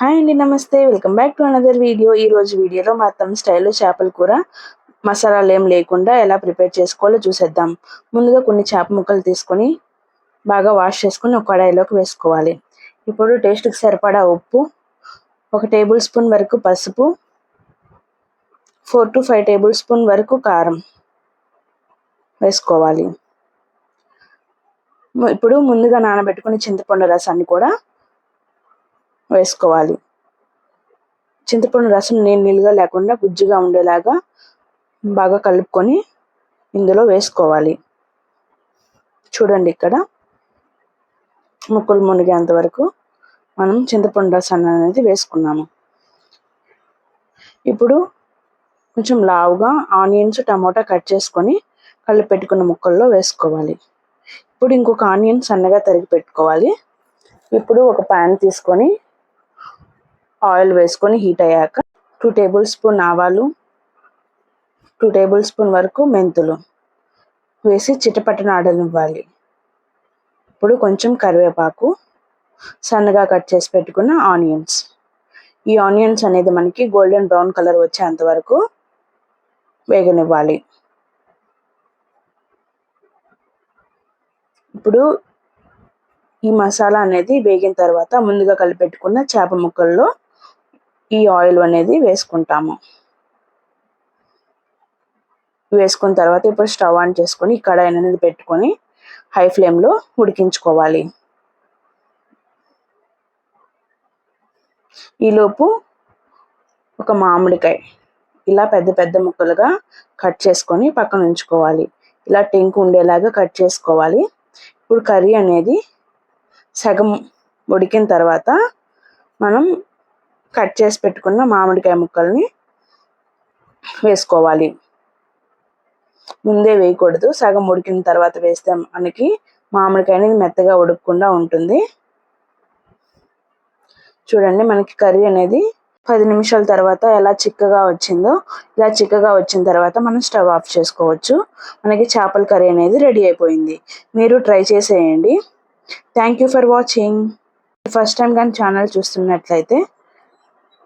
Hi అండి నమస్తే. Welcome back to another video. ఈ రోజు వీడియోలో మాత్రం స్టైల్లో చేపల కూర మసాలాలు ఏం లేకుండా ఎలా ప్రిపేర్ చేసుకోవాలో చూసేద్దాం. ముందుగా కొన్ని చేప ముక్కలు తీసుకొని బాగా వాష్ చేసుకుని ఒక కడాయిలోకి వేసుకోవాలి. ఇప్పుడు టేస్ట్కి సరిపడా ఉప్పు ఒక టేబుల్ స్పూన్ వరకు పసుపు four to five tablespoon వరకు కారం వేసుకోవాలి. ఇప్పుడు ముందుగా నానబెట్టుకుని చింతపండు రసాన్ని కూడా వేసుకోవాలి. చింతపండు రసం నేను నీళ్ళుగా లేకుండా గుజ్జుగా ఉండేలాగా బాగా కలుపుకొని ఇందులో వేసుకోవాలి. చూడండి ఇక్కడ ముక్కలు మునిగేంత వరకు మనం చింతపండు రసాన్ని అనేది వేసుకున్నాము. ఇప్పుడు కొంచెం లావుగా ఆనియన్స్ టమోటా కట్ చేసుకొని కలిపి పెట్టుకున్న ముక్కల్లో వేసుకోవాలి. ఇప్పుడు ఇంకొక ఆనియన్ సన్నగా తరిగి పెట్టుకోవాలి. ఇప్పుడు ఒక ప్యాన్ తీసుకొని ఆయిల్ వేసుకొని హీట్ అయ్యాక టూ టేబుల్ స్పూన్ ఆవాలు టూ టేబుల్ స్పూన్ వరకు మెంతులు వేసి చిటపటన ఆడనివ్వాలి. ఇప్పుడు కొంచెం కరివేపాకు సన్నగా కట్ చేసి పెట్టుకున్న ఆనియన్స్. ఈ ఆనియన్స్ అనేది మనకి గోల్డెన్ బ్రౌన్ కలర్ వచ్చేంత వరకు వేగనివ్వాలి. ఇప్పుడు ఈ మసాలా అనేది వేగిన తర్వాత ముందుగా కలిపెట్టుకున్న చేప ముక్కల్లో ఈ ఆయిల్ అనేది వేసుకుంటాము. వేసుకున్న తర్వాత ఇప్పుడు స్టవ్ ఆన్ చేసుకొని కడాయి అనేది పెట్టుకొని హై ఫ్లేమ్లో ఉడికించుకోవాలి. ఈలోపు ఒక మామిడికాయ ఇలా పెద్ద పెద్ద ముక్కలుగా కట్ చేసుకొని పక్కన ఉంచుకోవాలి. ఇలా టెంక్ ఉండేలాగా కట్ చేసుకోవాలి. ఇప్పుడు కర్రీ అనేది సగం ఉడికిన తర్వాత మనం కట్ చేసి పెట్టుకున్న మామిడికాయ ముక్కల్ని వేసుకోవాలి. ముందే వేయకూడదు. సగం ఉడికిన తర్వాత వేస్తే మనకి మామిడికాయ అనేది మెత్తగా ఉడకకుండా ఉంటుంది. చూడండి మనకి కర్రీ అనేది పది నిమిషాల తర్వాత ఎలా చిక్కగా వచ్చిందో ఇలా చిక్కగా వచ్చిన తర్వాత మనం స్టవ్ ఆఫ్ చేసుకోవచ్చు. మనకి చేపల కర్రీ అనేది రెడీ అయిపోయింది. మీరు ట్రై చేసేయండి. Thank you for watching. First time కానీ ఛానల్ చూస్తున్నట్లయితే